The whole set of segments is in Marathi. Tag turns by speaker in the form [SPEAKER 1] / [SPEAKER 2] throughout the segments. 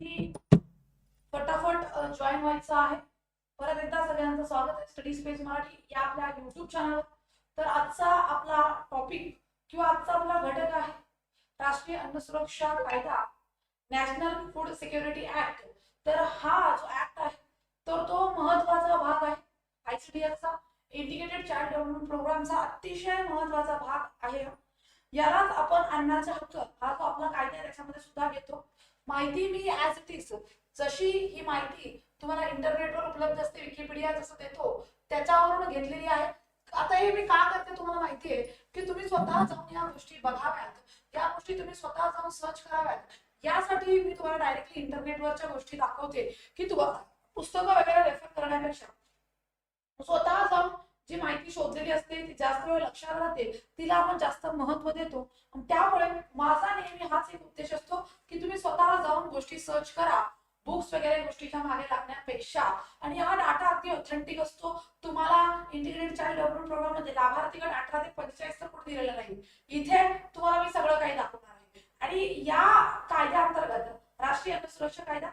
[SPEAKER 1] सगळ्यांनी फटाफट जॉईन व्हायचं आहे. परत एकदा सगळ्यांचं स्वागत आहे स्टडी स्पेस मराठी या आपल्या युट्यूब चॅनलवर तर आजचा आपला टॉपिक किंवा आजचा आपला घटक आहे राष्ट्रीय अन्न सुरक्षा कायदा नॅशनल फूड सिक्युरिटी ऍक्ट तर हा जो ऍक्ट आहे तर तो महत्त्वाचा भाग आहे. आयसीडीएसचा इंटिग्रेटेड चाइल्ड डेव्हलपमेंट प्रोग्रामचा अतिशय महत्त्वाचा भाग आहे यालाच आपण अन्नाचा हक्क हा जो आपला कायदा त्याच्यामध्ये सुद्धा घेतो. माहिती मी ऍज इट इज जशी ही माहिती तुम्हाला इंटरनेटवर उपलब्ध असते विकिपीडिया जसं देतो त्याच्यावरून घेतलेली आहे. आता हे मी का करते तुम्हाला माहिती आहे की तुम्ही स्वतः जाऊन या गोष्टी बघाव्यात. या गोष्टी तुम्ही स्वतः जाऊन सर्च कराव्यात. यासाठी मी तुम्हाला डायरेक्टली इंटरनेटवरच्या गोष्टी दाखवते की तुम्हाला पुस्तकं वगैरे रेफर करण्यापेक्षा स्वतः जाऊन जी माहिती शोधलेली असते ती जास्त वेळ लक्षात राहते तिला आपण जास्त महत्त्व देतो. त्यामुळे माझा नेहमी हाच एक उद्देश असतो की तुम्ही स्वतः जाऊन गोष्टी सर्च करा. बुक्स वगैरे गोष्टीच्या मागे लागण्यापेक्षा. आणि हा डाटा अगदी ऑथेंटिक असतो. तुम्हाला इंटिग्रेटेड चाइल्ड डेव्हलपमेंट प्रोग्राममध्ये लाभार्थी अठरा ते पंचेचाळीस तर कुठे दिलेलं नाही. इथे तुम्हाला मी सगळं काही दाखवणार आहे. आणि या कायद्याअंतर्गत राष्ट्रीय अन्न सुरक्षा कायदा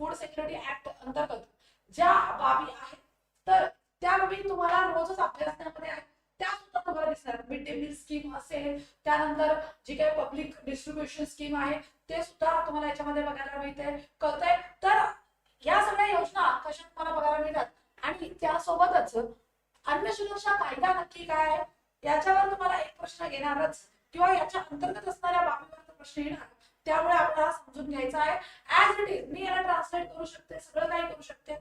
[SPEAKER 1] फूड सेक्युरिटी ऍक्ट अंतर्गत ज्या बाबी आहेत तर त्या बाबी तुम्हाला रोजच अभ्यासण्यामध्ये आहेत त्या सुद्धा तुम्हाला दिसणार मिड डे मील स्कीम असेल त्यानंतर जी काही पब्लिक डिस्ट्रीब्युशन स्कीम आहे ते सुद्धा तुम्हाला याच्यामध्ये बघायला मिळते कळतंय? तर या सगळ्या योजना कशा तुम्हाला बघायला मिळतात. आणि त्यासोबतच अन्न सुरक्षा कायदा नक्की काय आहे? याच्यावर तुम्हाला एक प्रश्न घेणारच किंवा याच्या अंतर्गत असणाऱ्या बाबीवर प्रश्न येणार. त्यामुळे आपल्याला समजून घ्यायचा आहे. ऍज इट इज मी याला ट्रान्सलेट करू शकते सगळं काही करू शकते.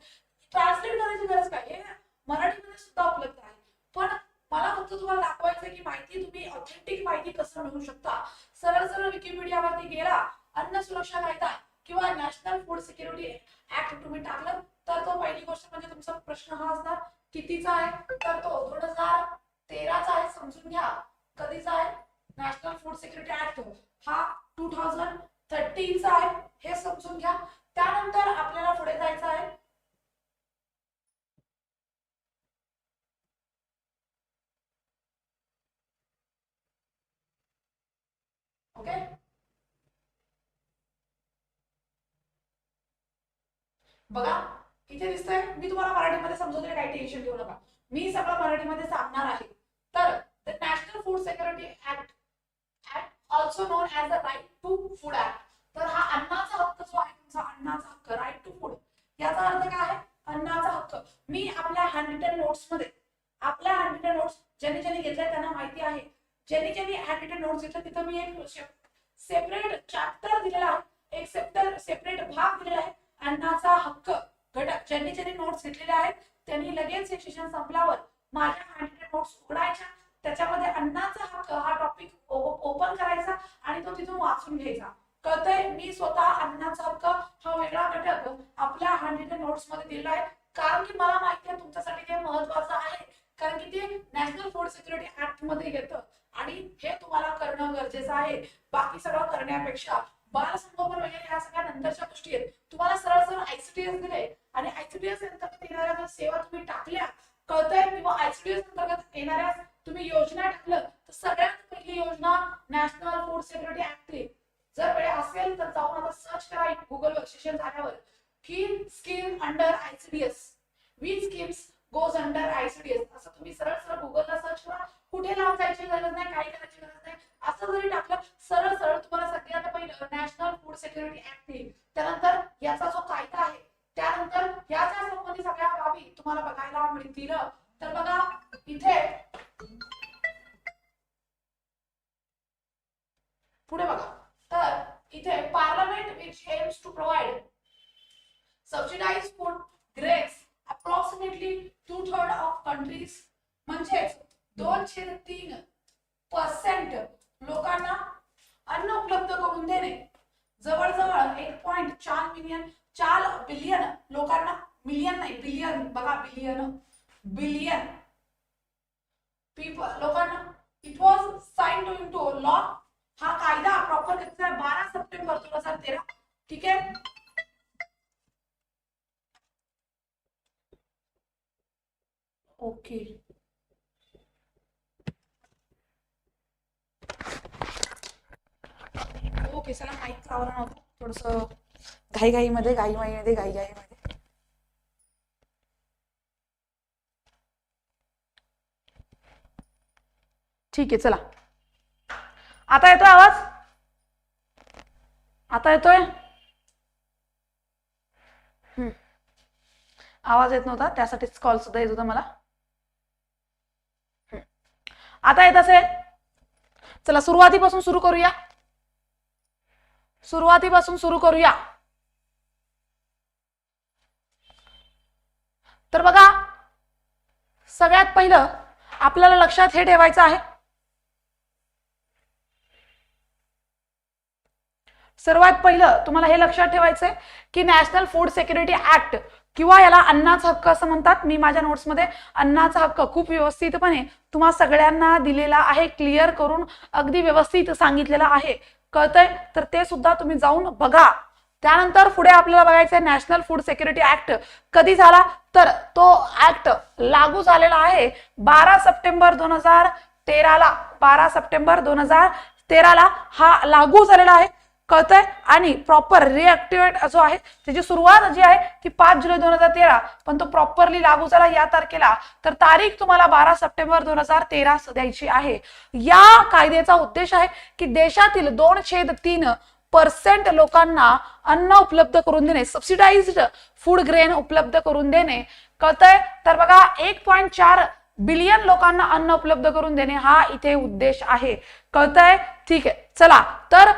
[SPEAKER 1] ट्रान्सलेट करायची गरज काय हे मराठीमध्ये सुद्धा उपलब्ध आहे. पण मला फक्त तुम्हाला दाखवायचं की माहिती तुम्ही ऑथेंटिक माहिती कसं मिळवू शकता? सरळ सरळ विकिपीडियावरती गेला अन्न सुरक्षा कायदा किंवा नॅशनल फूड सिक्युरिटी ऍक्ट तुम्ही टाकलं तर तो पहिली गोष्ट म्हणजे तुमचा प्रश्न हा असणार कितीचा आहे? तर तो दोन हजार तेराचा आहे समजून घ्या. कधीचा आहे? नॅशनल फूड सिक्युरिटी ऍक्ट हा टू थाउजंड थर्टीनचा आहे हे समजून घ्या. त्यानंतर आपल्याला पुढे जायचं आहे ओके बघा इथे दिसतंय मी तुम्हाला मराठीमध्ये समजवते काही टेन्शन घेऊ नका. मी सगळं मराठीमध्ये सांगणार आहे. तर the national food security act act also known as the right to food act तर हा अन्नाचा हक्क जो आहे तुमचा अन्नाचा हक्क राईट टू फूड याचा अर्थ काय आहे? अन्नाचा हक्क. मी आपल्या हँडरिटन नोट्समध्ये आपल्या हँडरिटन नोट्स ज्यांनी ज्यांनी घेतल्या त्यांना माहिती आहे. ज्यांनी ज्यांनी हँडरिटन नोट्स घेतल्या तिथं मी एक subsidize food grades approximately two third of countries म्हणजेच दोन छेद तीन पर्सेंट लोकांना अन्न उपलब्ध करून देणे. जवळजवळ एक पॉइंट चार मिलियन चार बिलियन लोकांना मिलियन नाही बिलियन बघा बिलियन बिलियन पीपल लोकांना. It was sign to into law हा कायदा प्रॉपर कधीचा आहे बारा सप्टेंबर दोन हज़ार तेरा. ठीक आहे? ओके हो, ओके चला माईक आवरण होतं थोडस घाईघाईमध्ये घाईघाईमध्ये घाईघाईमध्ये. ठीक आहे चला. आता येतोय आवाज? आता येतोय? हम्म. आवाज येत नव्हता त्यासाठीच कॉल सुद्धा येत होता मला. आता येत असेल. चला सुरुवातीपासून सुरू करूया. सुरुवातीपासून सुरू करूया. तर बघा सगळ्यात पहिलं आपल्याला लक्षात हे ठेवायचं आहे. सर्वात पहिलं तुम्हाला हे लक्षात ठेवायचंय की नॅशनल फूड सिक्युरिटी ऍक्ट किंवा याला अन्नाचा हक्क असं म्हणतात. मी माझ्या नोट्समध्ये अन्नाचा हक्क खूप व्यवस्थितपणे तुम्हा सगळ्यांना दिलेला आहे क्लिअर करून अगदी व्यवस्थित सांगितलेला आहे. कळतंय? तर ते सुद्धा तुम्ही जाऊन बघा. त्यानंतर पुढे आपल्याला बघायचं आहे नॅशनल फूड सिक्युरिटी ऍक्ट कधी झाला? तर तो ऍक्ट लागू झालेला आहे बारा सप्टेंबर दोन हजार तेराला. बारा सप्टेंबर दोन हजार तेराला हा लागू झालेला आहे. कळतंय आणि प्रॉपर रिॲक्टिवेट जो आहे त्याची सुरुवात जी आहे ती पाच जुलै दोन हजार तेरा. पण तो प्रॉपरली लागू झाला या तारखेला. तर तारीख तुम्हाला बारा सप्टेंबर दोन हजार तेरा द्यायची आहे. या कायद्याचा उद्देश आहे की देशातील दोन छेद तीन पर्सेंट लोकांना अन्न उपलब्ध करून देणे सबसिडाइज्ड फूड ग्रेन उपलब्ध करून देणे. कळतंय? तर बघा एक पॉईंट चार बिलियन लोकांना अन्न उपलब्ध करून देणे हा इथे उद्देश आहे. कळतंय? ठीक आहे. चला तर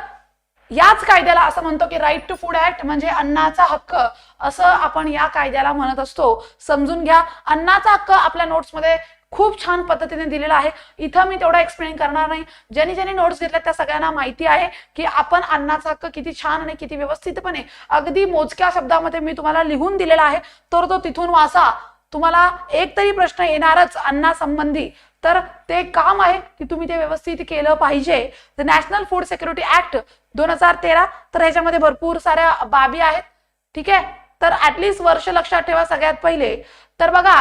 [SPEAKER 1] याच कायद्याला असं म्हणतो की राईट टू फूड ऍक्ट म्हणजे अन्नाचा हक्क. असं आपण या कायद्याला म्हणत असतो. समजून घ्या. अन्नाचा हक्क आपल्या नोट्समध्ये खूप छान पद्धतीने दिलेला आहे. इथं मी तेवढा एक्सप्लेन करणार नाही. ज्यांनी ज्यांनी नोट्स घेतल्या त्या सगळ्यांना माहिती आहे की आपण अन्नाचा हक्क किती छान आणि किती व्यवस्थितपणे अगदी मोजक्या शब्दामध्ये मी तुम्हाला लिहून दिलेला आहे. तर तो तिथून वाचा. तुम्हाला एक तरी प्रश्न येणारच. अन्नासंबंधी. तर ते काम आहे की तुम्ही ते व्यवस्थित केलं पाहिजे. नॅशनल फूड सिक्युरिटी ऍक्ट दोन हजार तेरा तर ह्याच्यामध्ये भरपूर साऱ्या बाबी आहेत. ठीक आहे? तर ऍटलिस्ट वर्ष लक्षात ठेवा सगळ्यात पहिले. तर बघा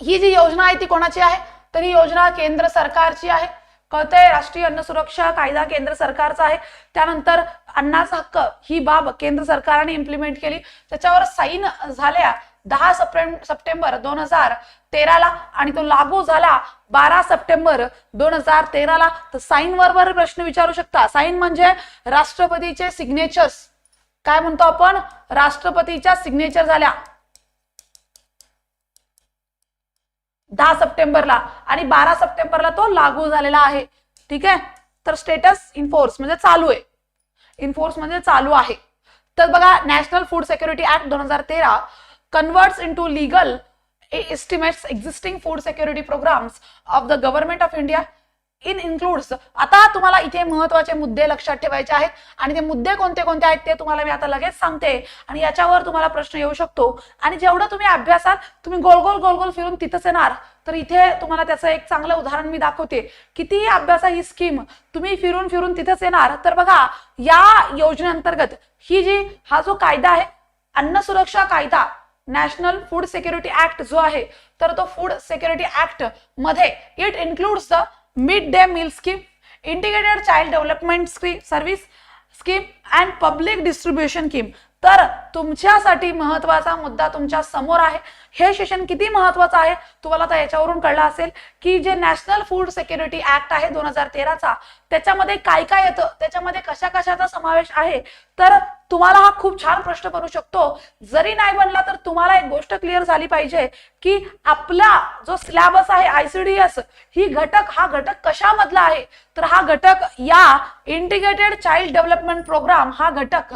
[SPEAKER 1] ही जी योजना आहे ती कोणाची आहे? तर ही योजना केंद्र सरकारची आहे. कळतंय? राष्ट्रीय अन्न सुरक्षा कायदा केंद्र सरकारचा आहे. त्यानंतर अन्नाचा हक्क ही बाब केंद्र सरकारने इम्प्लिमेंट केली. त्याच्यावर साईन झाल्या. दहा सप्टेंबर दोन हजार तेराला आणि तो लागू झाला बारा सप्टेंबर दोन हजार तेराला. तर साईन वर प्रश्न विचारू शकता. साईन म्हणजे राष्ट्रपतीचे सिग्नेचर्स काय म्हणतो आपण? राष्ट्रपतीच्या सिग्नेचर झाल्या दहा सप्टेंबरला आणि बारा सप्टेंबरला तो लागू झालेला आहे. ठीक आहे? तर स्टेटस इनफोर्स म्हणजे चालू आहे. इनफोर्स म्हणजे चालू आहे. तर बघा नॅशनल फूड सिक्युरिटी ऍक्ट दोन हजार तेरा converts into legal e-, estimates existing food security programs of the government of India. In includes आता तुम्हाला इथे महत्त्वाचे मुद्दे लक्षात ठेवायचे आहेत. आणि ते मुद्दे कोणते कोणते आहेत ते तुम्हाला मी आता लगेच सांगते. आणि याच्यावर तुम्हाला प्रश्न येऊ शकतो. आणि जेवढं तुम्ही अभ्यासाल तुम्ही गोल गोल गोल गोल फिरून तिथंच येणार. तर इथे तुम्हाला त्याचं एक चांगलं उदाहरण मी दाखवते. किती अभ्यासा ही स्कीम तुम्ही फिरून फिरून तिथंच येणार. तर बघा या योजनेअंतर्गत ही जी हा जो कायदा आहे अन्न सुरक्षा कायदा नॅशनल फूड सिक्युरिटी ऍक्ट जो आहे तर तो food security ऍक्टमध्ये it includes the mid day meal scheme integrated child development scheme service scheme and public distribution scheme तर तुमच्यासाठी महत्त्वाचा मुद्दा तुमच्यासमोर आहे. हे सेशन किती महत्वाचं आहे? तुम्हाला आता याच्यावरून कळलं असेल की जे नॅशनल फूड सिक्युरिटी ऍक्ट आहे दोन हजार तेराचा त्याच्यामध्ये काय काय येतं? त्याच्यामध्ये कशा कशाचा समावेश आहे? तर तुम्हाला हा खूप छान प्रश्न बनू शकतो. जरी नाही बनला तर तुम्हाला एक गोष्ट क्लिअर झाली पाहिजे की आपला जो सिलेबस आहे आयसीडीएस ही घटक हा घटक कशामधला आहे? तर हा घटक या इंटिग्रेटेड चाइल्ड डेव्हलपमेंट प्रोग्राम हा घटक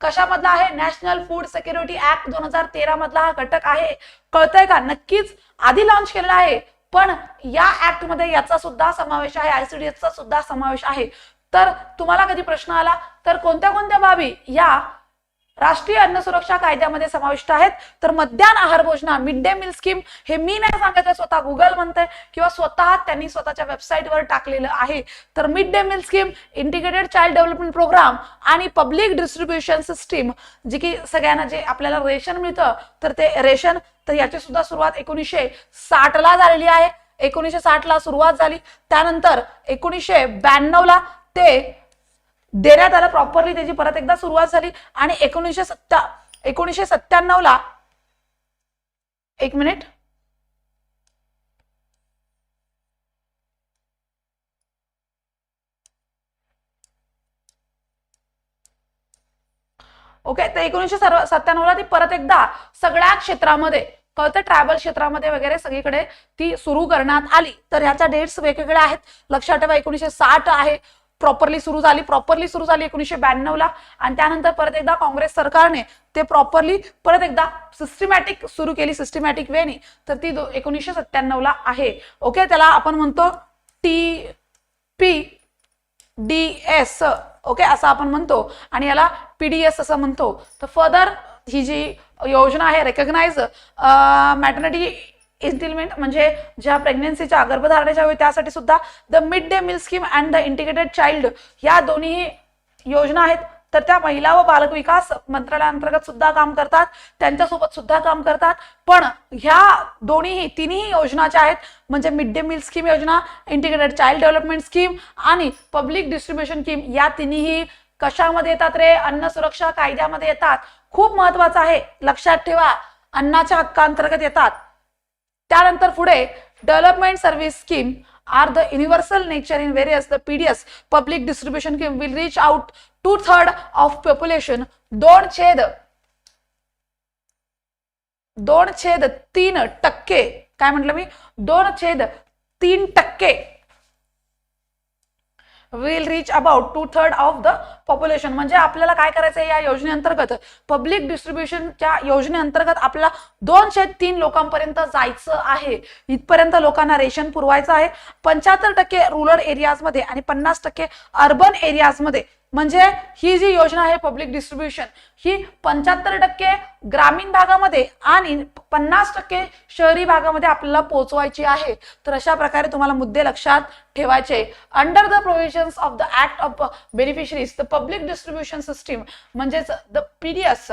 [SPEAKER 1] कशामधला आहे? नॅशनल फूड सिक्युरिटी ऍक्ट दोन हजार तेरा मधला हा घटक आहे. कळतंय का? नक्कीच आधी लॉन्च केलेला आहे. पण या ऍक्टमध्ये याचा सुद्धा समावेश आहे. आयसीडीएसचा सुद्धा समावेश आहे. तर तुम्हाला कधी प्रश्न आला? तर कोणत्या कोणत्या बाबी या राष्ट्रीय अन्न सुरक्षा कायद्यामध्ये समाविष्ट आहेत. तर मध्याह्न आहार योजना मिड डे मील स्कीम हे मी नाही सांगायचं स्वतः गुगल म्हणते किंवा स्वतः त्यांनी स्वतःच्या वेबसाईटवर टाकलेलं आहे. तर mid day meal scheme integrated child development programme आणि पब्लिक डिस्ट्रीब्युशन सिस्टीम जी की सगळ्यांना जे आपल्याला रेशन मिळतं तर ते रेशन तर याची सुद्धा सुरुवात एकोणीसशे साठ ला झालेली आहे. एकोणीसशे साठ ला सुरुवात झाली. त्यानंतर एकोणीसशे ब्याण्णव ला ते देण्यात आलं प्रॉपरली त्याची परत एकदा सुरुवात झाली. आणि एकोणीसशे सत्ता एकोणीसशे सत्त्याण्णव ला एक मिनिट ओके तर एकोणीसशे सर्व सत्त्याण्णवला ती परत एकदा सगळ्या क्षेत्रामध्ये कळतं ट्रॅव्हल क्षेत्रामध्ये वगैरे सगळीकडे ती सुरू करण्यात आली. तर ह्याच्या डेट्स वेगवेगळ्या आहेत. लक्षात ठेवा एकोणीसशे साठ आहे. प्रॉपरली सुरू झाली प्रॉपरली सुरू झाली एकोणीसशे ब्याण्णवला आणि त्यानंतर परत एकदा काँग्रेस सरकारने ते प्रॉपरली परत एकदा सिस्टमॅटिक सुरू केली सिस्टमॅटिक वेनी तर ती एकोणीशे एकोणीसशे सत्त्याण्णवला आहे. ओके त्याला आपण म्हणतो T P D S okay असं आपण म्हणतो. आणि याला पीडीएस असं म्हणतो. तर फर्दर ही जी योजना आहे रेकग्नाइज मॅटर्निटी इन्स्टिलमेंट म्हणजे ज्या प्रेग्नेन्सीच्या गर्भधारणेच्या वेळी त्यासाठी सुद्धा the mid day meal scheme and the integrated child या दोन्ही योजना आहेत. तर त्या महिला व बालक विकास मंत्रालयाअंतर्गत सुद्धा काम करतात. त्यांच्यासोबत सुद्धा काम करतात. पण ह्या दोन्हीही तिन्ही योजना ज्या आहेत. म्हणजे मिड डे मिल स्कीम योजना इंटिग्रेटेड चाइल्ड डेव्हलपमेंट स्कीम आणि पब्लिक डिस्ट्रीब्युशन स्कीम या तिन्ही कशामध्ये येतात रे? अन्न सुरक्षा कायद्यामध्ये येतात. खूप महत्वाचं आहे. लक्षात ठेवा. अन्नाच्या हक्कांतर्गत येतात. त्यानंतर पुढे development service scheme are the universal nature in various the PDS public distribution scheme will reach out two third of population. दोन छेद दोन छेद तीन टक्के. काय म्हटलं मी? दोन छेद तीन टक्के. Will reach about two third of the population म्हणजे आपल्याला काय करायचं आहे या योजनेअंतर्गत? पब्लिक डिस्ट्रीब्युशनच्या योजनेअंतर्गत आपल्याला दोनशे तीन लोकांपर्यंत जायचं आहे. इथपर्यंत लोकांना रेशन पुरवायचं आहे. पंच्याहत्तर टक्के रुरल एरियाजमध्ये आणि पन्नास टक्के अर्बन एरियाजमध्ये म्हणजे ही जी योजना आहे पब्लिक डिस्ट्रीब्युशन ही पंच्याहत्तर टक्के ग्रामीण भागामध्ये आणि पन्नास टक्के शहरी भागामध्ये आपल्याला पोहोचवायची आहे. तर अशा प्रकारे तुम्हाला मुद्दे लक्षात ठेवायचे. Under the provisions of the act of beneficiaries the public distribution system म्हणजेच the PDS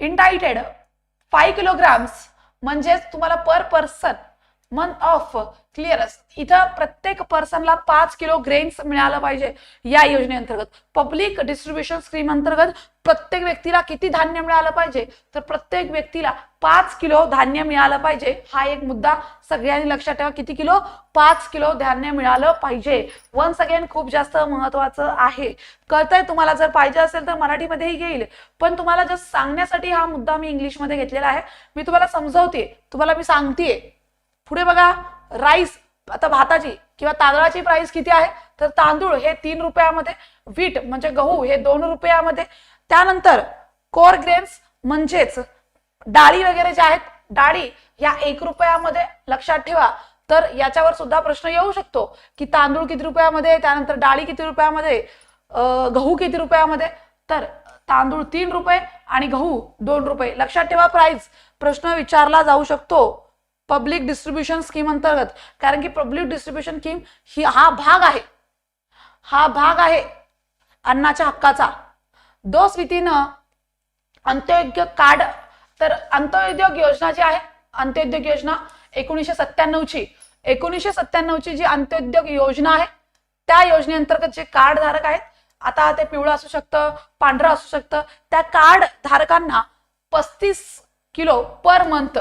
[SPEAKER 1] entitled five kilograms म्हणजेच तुम्हाला per person month of cereals इथं प्रत्येक पर्सनला पाच किलो ग्रेन्स मिळालं पाहिजे या योजनेअंतर्गत. पब्लिक डिस्ट्रीब्युशन स्कीम अंतर्गत प्रत्येक व्यक्तीला किती धान्य मिळालं पाहिजे? तर प्रत्येक व्यक्तीला पाच किलो धान्य मिळालं पाहिजे. हा एक मुद्दा सगळ्यांनी लक्षात ठेवा. किती किलो? पाच किलो धान्य मिळालं पाहिजे. वन्स अगेन खूप जास्त महत्वाचं आहे. कळतंय तुम्हाला जर पाहिजे असेल तर मराठीमध्येही घेईल पण तुम्हाला जस्ट सांगण्यासाठी हा मुद्दा मी इंग्लिशमध्ये घेतलेला आहे. मी तुम्हाला समजवते तुम्हाला मी सांगतेय. पुढे बघा राईस आता भाताची किंवा तांदळाची प्राइस किती आहे? तर तांदूळ हे तीन रुपयामध्ये वीट म्हणजे गहू हे दोन रुपयामध्ये. त्यानंतर कोर ग्रेन्स म्हणजेच डाळी वगैरे ज्या आहेत डाळी या एक रुपयामध्ये लक्षात ठेवा. तर याच्यावर सुद्धा प्रश्न येऊ शकतो की तांदूळ किती रुपयामध्ये त्यानंतर डाळी किती रुपयामध्ये गहू किती रुपयामध्ये? तर तांदूळ तीन रुपये आणि गहू दोन रुपये. लक्षात ठेवा प्राइस प्रश्न विचारला जाऊ शकतो. पब्लिक डिस्ट्रीब्युशन स्कीम अंतर्गत. कारण की पब्लिक डिस्ट्रीब्युशन स्कीम ही हा भाग आहे. हा भाग आहे अन्नाच्या हक्काचा. दो स्वितीनं अंत्योद्योग कार्ड तर अंत्योद्योग योजना जी आहे अंत्योद्योग योजना एकोणीसशे सत्त्याण्णवची. एकोणीसशे सत्त्याण्णवची जी अंत्योद्योग योजना आहे त्या योजनेअंतर्गत जे कार्ड धारक आहेत आता ते पिवळं असू शकतं पांढरं असू शकतं त्या कार्ड धारकांना पस्तीस किलो पर मंथ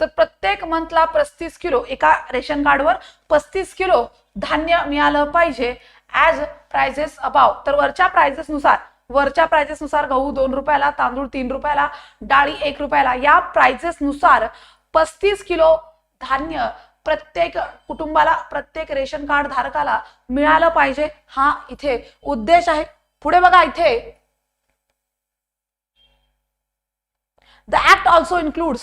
[SPEAKER 1] तर प्रत्येक मंथला पस्तीस किलो एका रेशन कार्डवर पस्तीस किलो धान्य मिळालं पाहिजे. ऍज प्राइजेस अबाव तर वरच्या प्राइजेस नुसार वरच्या प्राइजेस नुसार गहू दोन रुपयाला तांदूळ तीन रुपयाला डाळी एक रुपयाला या प्राइजेस नुसार पस्तीस किलो धान्य प्रत्येक कुटुंबाला प्रत्येक रेशन कार्ड धारकाला मिळालं पाहिजे. हा इथे उद्देश आहे. पुढे बघा इथे. द ऍक्ट ऑल्सो इन्क्लुड्स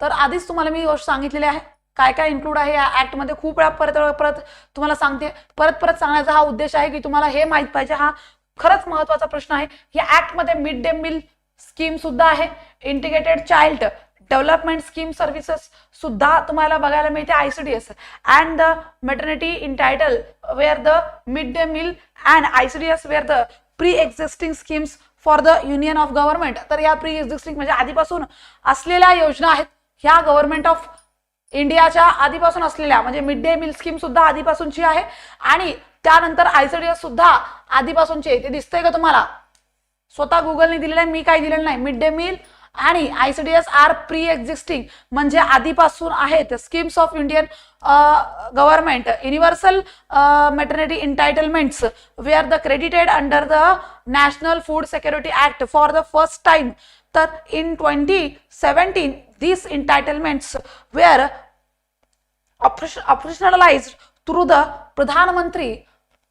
[SPEAKER 1] तर आधीच तुम्हाला मी गोष्ट सांगितलेली आहे. काय काय इन्क्लूड आहे या ऍक्टमध्ये खूप वेळा परत परत तुम्हाला सांगते. परत परत सांगण्याचा हा उद्देश आहे की तुम्हाला हे माहीत पाहिजे. हा खरंच महत्त्वाचा प्रश्न आहे. या ऍक्टमध्ये मिड डे मिल स्कीम सुद्धा आहे. Integrated child development scheme services सुद्धा तुम्हाला बघायला मिळते I C D S and the maternity entitle were the mid day meal and I C D S were the pre existing schemes for the union of government तर या प्री एक्झिस्टिंग म्हणजे आधीपासून असलेल्या योजना आहेत. ह्या गव्हर्नमेंट ऑफ इंडियाच्या आधीपासून असलेल्या म्हणजे मिड डे मील स्कीम सुद्धा आधीपासूनची आहे. आणि त्यानंतर आयसीडीएस सुद्धा आधीपासूनची आहे. ते दिसतंय का तुम्हाला? स्वतः गुगलने दिलेलं आहे मी काही दिलेलं नाही. मिड डे मील आणि आयसीडीएस आर प्री एक्झिस्टिंग म्हणजे आधीपासून आहेत schemes of Indian government universal maternity entitlements we are the credited under the national food security act for the first time तर in twenty seventeen these entitlements were operationalize through the Pradhan Mantri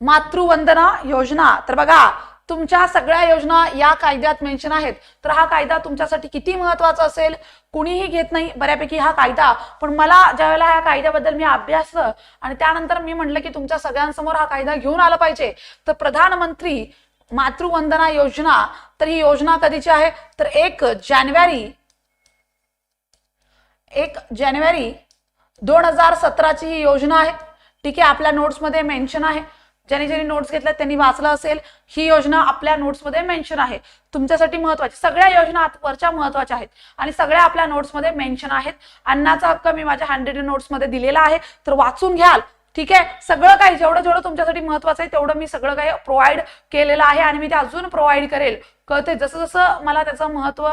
[SPEAKER 1] Matru Vandana Yojana तर बघा तुमच्या सगळ्या योजना या कायद्यात मेन्शन आहेत. तर हा कायदा तुमच्यासाठी किती महत्त्वाचा असेल? कुणीही घेत नाही बऱ्यापैकी हा कायदा. पण मला ज्यावेळेला या कायद्याबद्दल मी अभ्यासलं आणि त्यानंतर मी म्हटलं की तुमच्या सगळ्यांसमोर हा कायदा घेऊन आला पाहिजे. तर प्रधानमंत्री मातृवंदना योजना तर ही योजना कधीची आहे? तर एक जानेवारी एक जानेवारी दोन हजार सतराची ही योजना आहे. ठीक आहे आपल्या नोट्समध्ये मेन्शन आहे. ज्यांनी ज्यांनी नोट्स घेतल्या त्यांनी वाचलं असेल. ही योजना आपल्या नोट्समध्ये मेन्शन आहे. तुमच्यासाठी महत्वाची सगळ्या योजना आतवरच्या महत्त्वाच्या आहेत. आणि सगळ्या आपल्या नोट्समध्ये मेन्शन आहेत. अन्नाचा हक्क मी माझ्या हँडरेड नोट्समध्ये दिलेला आहे. तर वाचून घ्याल. ठीक आहे? सगळं काही जेवढं जेवढं तुमच्यासाठी महत्वाचं आहे तेवढं मी सगळं काही प्रोव्हाइड केलेलं आहे आणि मी ते अजून प्रोव्हाइड करेल. कळते जसं जसं मला त्याचं महत्त्व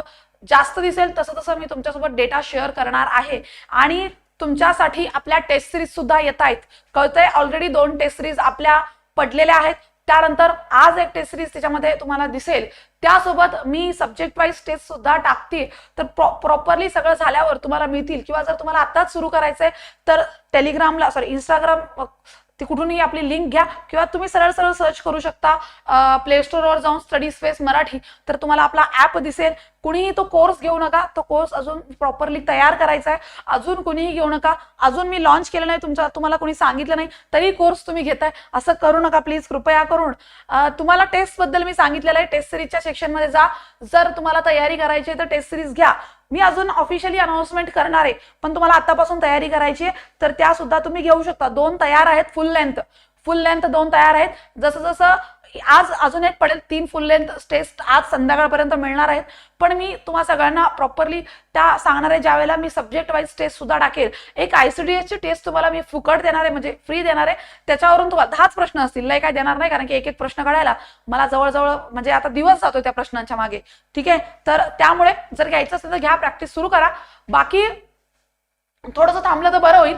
[SPEAKER 1] जास्त दिसेल तसं तसं मी तुमच्यासोबत डेटा शेअर करणार आहे. आणि तुमच्यासाठी आपल्या टेस्ट सिरीज सुद्धा येत आहेत. कळतंय? ऑलरेडी दोन टेस्ट सिरीज आपल्या पडलेल्या आहेत. त्यानंतर आज एक टेस्ट सिरीज त्याच्यामध्ये तुम्हाला दिसेल. त्यासोबत मी सब्जेक्ट वाईज टेस्ट सुद्धा टाकते तर प्रॉपरली सगळं झाल्यावर तुम्हाला मिळतील. किंवा जर तुम्हाला आताच सुरू करायचंय तर टेलिग्रामला सॉरी इंस्टाग्राम ती कुठूनही आपली लिंक घ्या किंवा तुम्ही सरळ सरळ सर्च करू शकता प्ले स्टोरवर जाऊन स्टडी स्पेस मराठी. तर तुम्हाला आपला ऍप दिसेल. कुणीही तो कोर्स घेऊ नका. तो कोर्स अजून प्रॉपरली तयार करायचा आहे अजून कुणीही घेऊ नका. अजून मी लॉन्च केलं नाही तुमच्या तुम्हाला कोणी सांगितलं नाही तरी कोर्स तुम्ही घेताय. असं करू नका प्लीज कृपया करून. तुम्हाला टेस्टबद्दल मी सांगितलेलं आहे. टेस्ट सिरीजच्या सेक्शनमध्ये जा. जर तुम्हाला तयारी करायची आहे तर टेस्ट सिरीज घ्या. मी अजून ऑफिशियली अनाउन्समेंट करणार आहे. पण तुम्हाला आतापासून तयारी करायची आहे तर त्या सुद्धा तुम्ही घेऊ शकता. दोन तयार आहेत फुल लेंथ फुल लेंथ दोन तयार आहेत. जसं जसं आज अजून एक पडेल तीन फुल लेंथ टेस्ट आज संध्याकाळपर्यंत मिळणार आहेत. पण मी तुम्हा सगळ्यांना प्रॉपरली त्या सांगणार आहे ज्या वेळेला मी सब्जेक्ट वाईज टेस्ट सुद्धा टाकेल एक आयसीडीएस ची टेस्ट तुम्हाला मी फुकट देणार आहे म्हणजे फ्री देणार आहे त्याच्यावरून तुम्हाला दहाच प्रश्न असतील. लय काय देणार नाही कारण की एक एक प्रश्न काढायला मला जवळजवळ म्हणजे आता दिवस जातो त्या प्रश्नांच्या मागे. ठीक आहे? तर त्यामुळे जर घ्यायचं असेल तर घ्या प्रॅक्टिस सुरू करा. बाकी थोडंसं थांबलं तर बरं होईल.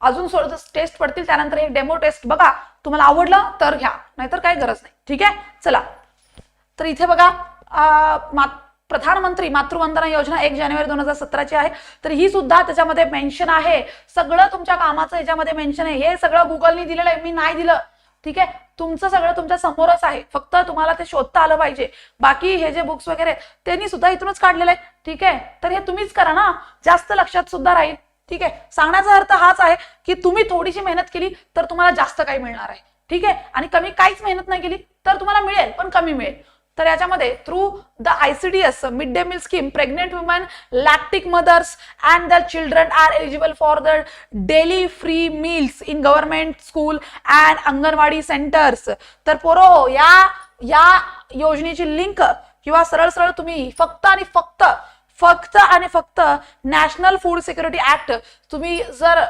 [SPEAKER 1] अजून टेस्ट पडतील त्यानंतर एक डेमो टेस्ट बघा. तुम्हाला आवडलं तर घ्या. नाहीतर काही गरज नाही. ठीक आहे? चला. तर इथे बघा प्रधानमंत्री मातृवंदना योजना एक जानेवारी दोन हजार सतराची आहे. तर ही सुद्धा त्याच्यामध्ये मेन्शन आहे. सगळं तुमच्या कामाचं याच्यामध्ये मेन्शन आहे. हे सगळं गुगलनी दिलेलं आहे. मी नाही दिलं. ठीक आहे? तुमचं सगळं तुमच्या समोरच आहे. फक्त तुम्हाला ते शोधता आलं पाहिजे. बाकी हे जे बुक्स वगैरे त्यांनी सुद्धा इथूनच काढलेलं आहे. ठीक आहे? तर हे तुम्हीच करा ना. जास्त लक्षात सुद्धा राहील. ठीक आहे? सांगण्याचा अर्थ हाच आहे की तुम्ही थोडीशी मेहनत केली तर तुम्हाला जास्त काही मिळणार आहे. ठीक आहे? आणि कमी काहीच मेहनत नाही केली तर तुम्हाला मिळेल पण कमी मिळेल. तर याच्यामध्ये through the ICDS mid day meal scheme pregnant woman lactic mothers and the children are eligible for the daily free meals in government school and anganwadi centres तर पोरो या या योजनेची लिंक किंवा सरळ सरळ तुम्ही फक्त आणि फक्त फक्त आणि फक्त नॅशनल फूड सिक्युरिटी ऍक्ट तुम्ही जर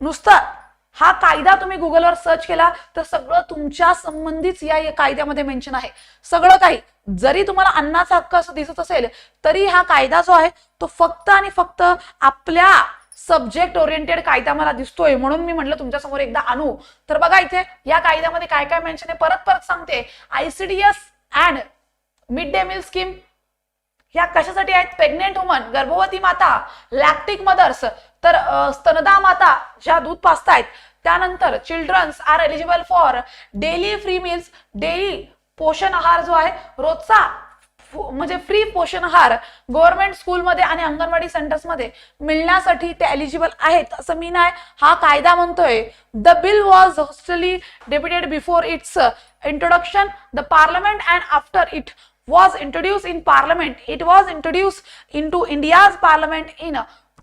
[SPEAKER 1] नुसतं हा कायदा तुम्ही गुगलवर सर्च केला तर सगळं तुमच्या संबंधीच या कायद्यामध्ये मेन्शन आहे. सगळं काही जरी तुम्हाला अन्नाचा हक्क असं दिसत असेल तरी हा कायदा जो आहे तो फक्त आणि फक्त आपल्या सब्जेक्ट ओरिएंटेड कायदा मला दिसतोय म्हणून मी म्हटलं तुमच्यासमोर एकदा आणू. तर बघा इथे या कायद्यामध्ये काय काय मेन्शन आहे परत परत सांगते ICDS and mid day meal scheme ह्या कशासाठी आहेत? प्रेग्नेंट वुमन गर्भवती माता लॅक्टिक मदर्स तर स्तनदा माता ज्या दूध पाचतायत त्यानंतर childrens are eligible for daily free meals daily पोषण आहार जो आहे रोजचा म्हणजे फ्री पोषण आहार गव्हर्नमेंट स्कूलमध्ये आणि अंगणवाडी सेंटर्समध्ये मिळण्यासाठी ते एलिजिबल आहेत. असं मी नाही हा कायदा म्हणतोय. The bill was hotly debated before its introduction the parliament and after it was introduced in parliament. It was introduced into India's parliament in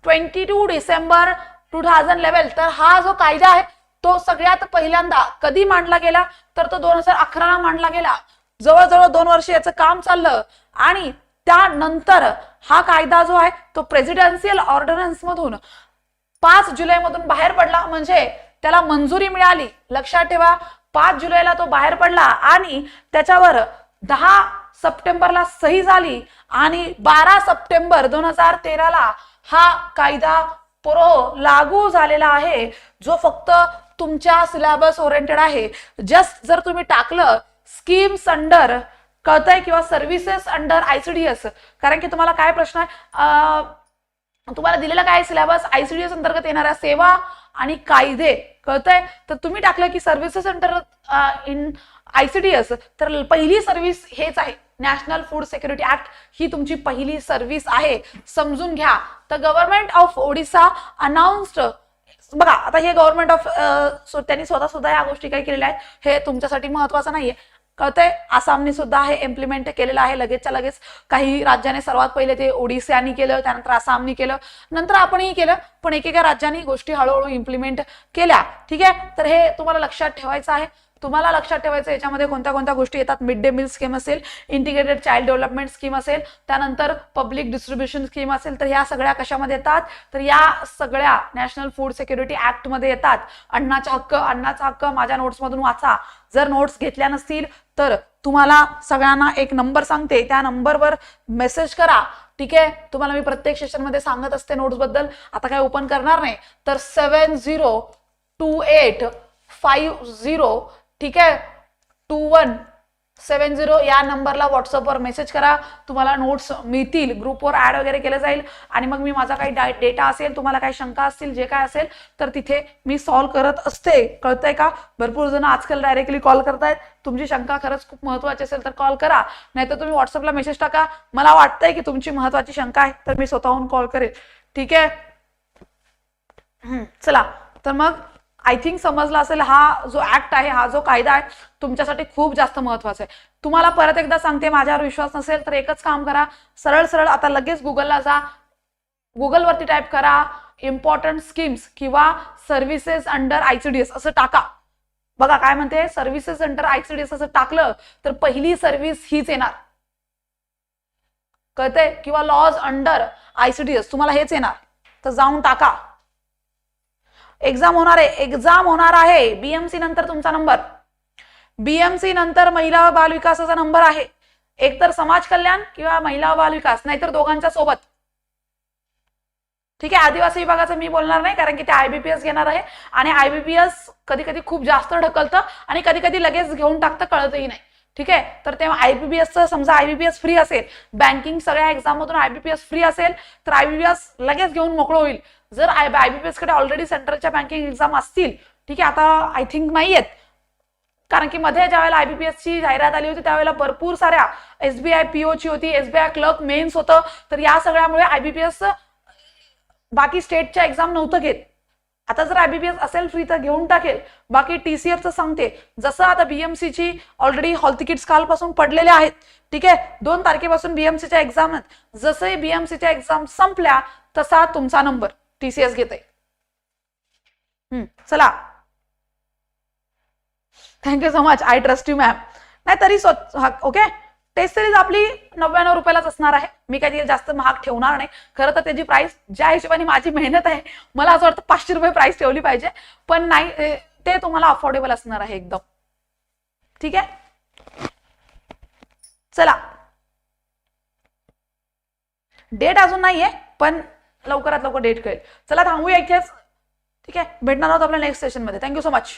[SPEAKER 1] 22 December 2011. तर हा जो कायदा आहे तो सगळ्यात पहिल्यांदा कधी मांडला गेला? तर तो दोन हजार अकराला मांडला गेला. जवळजवळ दोन वर्ष याचं काम चाललं. आणि त्यानंतर हा कायदा जो आहे तो प्रेसिडेन्शियल ऑर्डनन्स मधून पाच जुलैमधून बाहेर पडला. म्हणजे त्याला मंजुरी मिळाली. लक्षात ठेवा पाच जुलैला तो बाहेर पडला. आणि त्याच्यावर दहा सप्टेंबरला सही झाली आणि बारा सप्टेंबर दोन हजार तेराला हा कायदा पुरो लागू झालेला आहे. जो फक्त तुमच्या सिलेबस ओरिएंटेड आहे. जस्ट जर तुम्ही टाकलं स्कीम्स अंडर कळतंय किंवा सर्व्हिसेस अंडर आयसीडीएस कारण की तुम्हाला काय प्रश्न आहे? तुम्हाला दिलेला काय सिलेबस आयसीडीएस अंतर्गत येणाऱ्या सेवा आणि कायदे. कळतंय? तर तुम्ही टाकलं की सर्व्हिसेस अंडर इन आयसीडीएस तर पहिली सर्व्हिस हेच आहे. नॅशनल फूड सिक्युरिटी ऍक्ट ही तुमची पहिली सर्व्हिस आहे. समजून घ्या. तर गव्हर्नमेंट ऑफ ओडिसा अनाऊन्स्ड बघा आता हे गव्हर्नमेंट ऑफ त्यांनी स्वतः सुद्धा या गोष्टी काय केलेल्या आहेत. हे तुमच्यासाठी महत्वाचं नाहीये. कळतंय? आसामने सुद्धा हे इम्प्लिमेंट केलेलं आहे. लगेचच्या लगेच काही राज्याने सर्वात पहिले ते ओडिशानी केलं त्यानंतर आसामनी केलं. नंतर आपणही केलं पण एकेका राज्यांनी गोष्टी हळूहळू इम्प्लिमेंट केल्या. ठीक आहे? तर हे तुम्हाला लक्षात ठेवायचं आहे. तुम्हाला लक्षात ठेवायचं याच्यामध्ये कोणत्या कोणत्या गोष्टी येतात? मिड डे मील स्कीम असेल इंटिग्रेटेड चाइल्ड डेव्हलपमेंट स्कीम असेल त्यानंतर पब्लिक डिस्ट्रीब्युशन स्कीम असेल तर ह्या सगळ्या कशामध्ये येतात? तर या सगळ्या नॅशनल फूड सिक्युरिटी ऍक्टमध्ये येतात. अण्णाचा हक्क अण्णाचा हक्क माझ्या नोट्समधून वाचा. जर नोट्स घेतल्या नसतील तर तुम्हाला सगळ्यांना एक नंबर सांगते. त्या नंबरवर मेसेज करा. ठीक आहे? तुम्हाला मी प्रत्येक सेशनमध्ये सांगत असते नोट्सबद्दल. आता काय ओपन करणार नाही. तर seven zero two eight five zero ठीक आहे? टू वन सेवन झिरो या नंबरला व्हॉट्सअपवर मेसेज करा. तुम्हाला नोट्स मिळतील. ग्रुपवर ऍड वगैरे केलं जाईल. आणि मग मी माझा काही डेटा असेल तुम्हाला काही शंका असतील जे काय असेल तर तिथे मी सॉल्व करत असते. कळतंय का? भरपूर जण आजकाल डायरेक्टली कॉल करतायत. तुमची शंका खरंच खूप महत्वाची असेल तर कॉल करा. नाहीतर तुम्ही व्हॉट्सअपला मेसेज टाका. मला वाटतंय की तुमची महत्वाची शंका आहे तर मी स्वतःहून कॉल करेल. ठीक आहे? चला. तर मग आय थिंक समजला असेल हा जो ऍक्ट आहे हा जो कायदा आहे तुमच्यासाठी खूप जास्त महत्त्वाचा आहे. तुम्हाला परत एकदा सांगते माझ्यावर विश्वास नसेल तर एकच काम करा. सरळ सरळ आता लगेच गुगलला जा. गुगलवरती टाईप करा इम्पॉर्टंट स्कीम्स किंवा सर्व्हिसेस अंडर आयसीडीएस असं टाका. बघा काय म्हणते सर्व्हिसेस अंडर आयसीडीएस असं टाकलं तर पहिली सर्व्हिस हीच येणार. कळते किंवा लॉज अंडर आयसीडीएस तुम्हाला हेच येणार. तर जाऊन टाका. एक्झाम होणार आहे. एक्झाम होणार आहे. बीएमसी नंतर तुमचा नंबर बीएमसी नंतर महिला व बालविकासाचा नंबर आहे. एकतर समाज कल्याण किंवा महिला व बालविकास नाहीतर दोघांच्या सोबत. ठीक आहे? आदिवासी विभागाचं मी बोलणार नाही कारण की ते आयबीपीएस घेणार आहे. आणि आयबीपीएस कधी कधी खूप जास्त ढकलतं आणि कधी कधी लगेच घेऊन टाकतं कळतही नाही. ठीक आहे? तर तेव्हा आयबीपीएसचं समजा आयबीपीएस फ्री असेल बँकिंग सगळ्या एक्झाम मधून आयबीपीएस फ्री असेल तर आयबीपीएस लगेच घेऊन मोकळं होईल. जर आय आयबीपीएसकडे ऑलरेडी सेंट्रलच्या बँकिंग एक्झाम असतील ठीक आहे आता आय थिंक नाही आहेत कारण की मध्ये ज्या वेळेला आयबीपीएसची जाहिरात आली होती त्यावेळेला भरपूर साऱ्या एसबीआय पीओ ची होती एसबीआय क्लर्क मेन्स होतं. तर या सगळ्यामुळे आयबीपीएस बाकी स्टेटच्या एक्झाम नव्हतं घेत. आता जर आयबीपीएस असेल फ्री तर घेऊन टाकेल. बाकी टीसीएफचं सांगते. जसं आता बीएमसीची ऑलरेडी हॉल तिकीट्स कालपासून पडलेले आहेत ठीक आहे दोन तारखेपासून बीएमसीच्या एक्झाम आहेत. जसंही बीएमसीच्या एक्झाम संपल्या तसा तुमचा नंबर टीसीएस घेते चला. Thank you so much I trust you ma'am नाही तरी ओके टेस्ट सिरीज आपली नव्याण्णव रुपयालाच असणार आहे. मी काही जास्त महाग ठेवणार नाही. खरं तर त्याची प्राइस ज्या हिशोबाने माझी मेहनत आहे मला असं वाटतं पाचशे रुपये प्राइस ठेवली पाहिजे. पण नाही ते- तुम्हाला अफोर्डेबल असणार आहे एकदम. ठीक आहे? चला. डेट अजून नाहीये पण लवकरात लवकर डेट कळेल. चला थांबूया इथेच. ठीक आहे? भेटणार आहोत आपल्या नेक्स्ट सेशनमध्ये थँक्यू सो मच